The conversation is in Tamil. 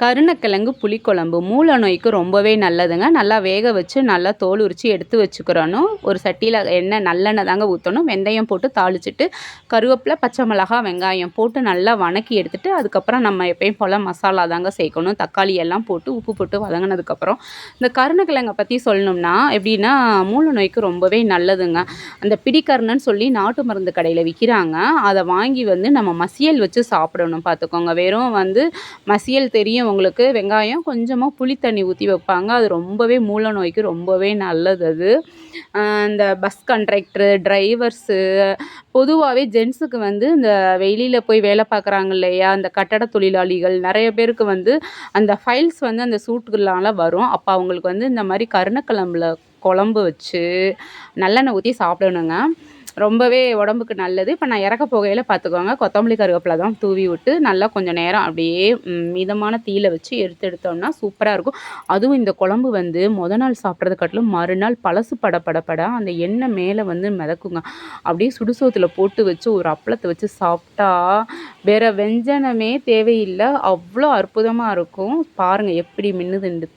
கருணக்கிழங்கு புளிக்குழம்பு. மூல நோய்க்கு ரொம்பவே நல்லதுங்க. நல்லா வேக வச்சு நல்லா தோல் உரித்து எடுத்து வச்சுக்கிறணும். ஒரு சட்டியில் எண்ணெய் நல்லெண்ணெய் தாங்க ஊற்றணும் வெந்தயம் போட்டு தாளிச்சிட்டு கருவேப்பிலை பச்சை மிளகா வெங்காயம் போட்டு நல்லா வணக்கி எடுத்துட்டு அதுக்கப்புறம் நம்ம எப்பயும் போல் மசாலா தாங்க சேர்க்கணும். தக்காளி எல்லாம் போட்டு உப்பு போட்டு வதங்கினதுக்கப்புறம். இந்த கருணக்கிழங்கை பற்றி சொல்லணும்னா எப்படின்னா மூல நோய்க்கு ரொம்பவே நல்லதுங்க. அந்த பிடிக்கருணுன்னு சொல்லி நாட்டு மருந்து கடையில் விற்கிறாங்க அதை வாங்கி வந்து நம்ம மசியல் வச்சு சாப்பிடணும். பார்த்துக்கோங்க. வெறும் வந்து மசியல் தெரியும் உங்களுக்கு வெங்காயம் கொஞ்சமாக புளி தண்ணி ஊற்றி வைப்பாங்க. அது ரொம்பவே மூல நோய்க்கு ரொம்பவே நல்லது அது. இந்த பஸ் கண்ட்ராக்டரு டிரைவர்ஸு பொதுவாகவே ஜென்ஸுக்கு வந்து இந்த வெளியில் போய் வேலை பார்க்குறாங்க இல்லையா? அந்த கட்டட தொழிலாளிகள் நிறைய பேருக்கு வந்து அந்த ஃபைல்ஸ் வந்து அந்த சூட்டுகளால் வரும். அப்போ அவங்களுக்கு வந்து இந்த மாதிரி கருணக்கிழம்புல குழம்பு வச்சு நல்லெண்ணெய் ஊற்றி சாப்பிடணுங்க. ரொம்பவே உடம்புக்கு நல்லது. இப்போ நான் இறக்க போகையில் பார்த்துக்கோங்க கொத்தமல்லி கருவேப்பிலை தான் தூவி விட்டு நல்லா கொஞ்சம் நேரம் அப்படியே மிதமான தீயில் வச்சு எடுத்து எடுத்தோம்னா சூப்பராக இருக்கும். அதுவும் இந்த குழம்பு வந்து முத நாள் சாப்பிட்றது காட்டிலும் மறுநாள் பழசு பட பட பட அந்த எண்ணெய் மேலே வந்து மிதக்குங்க. அப்படியே சுடுசோத்தில் போட்டு வச்சு ஒரு அப்பளத்தை வச்சு சாப்பிட்டா வேறு வெஞ்சனமே தேவையில்லை. அவ்வளோ அற்புதமாக இருக்கும். பாருங்கள் எப்படி மின்னுதுண்டு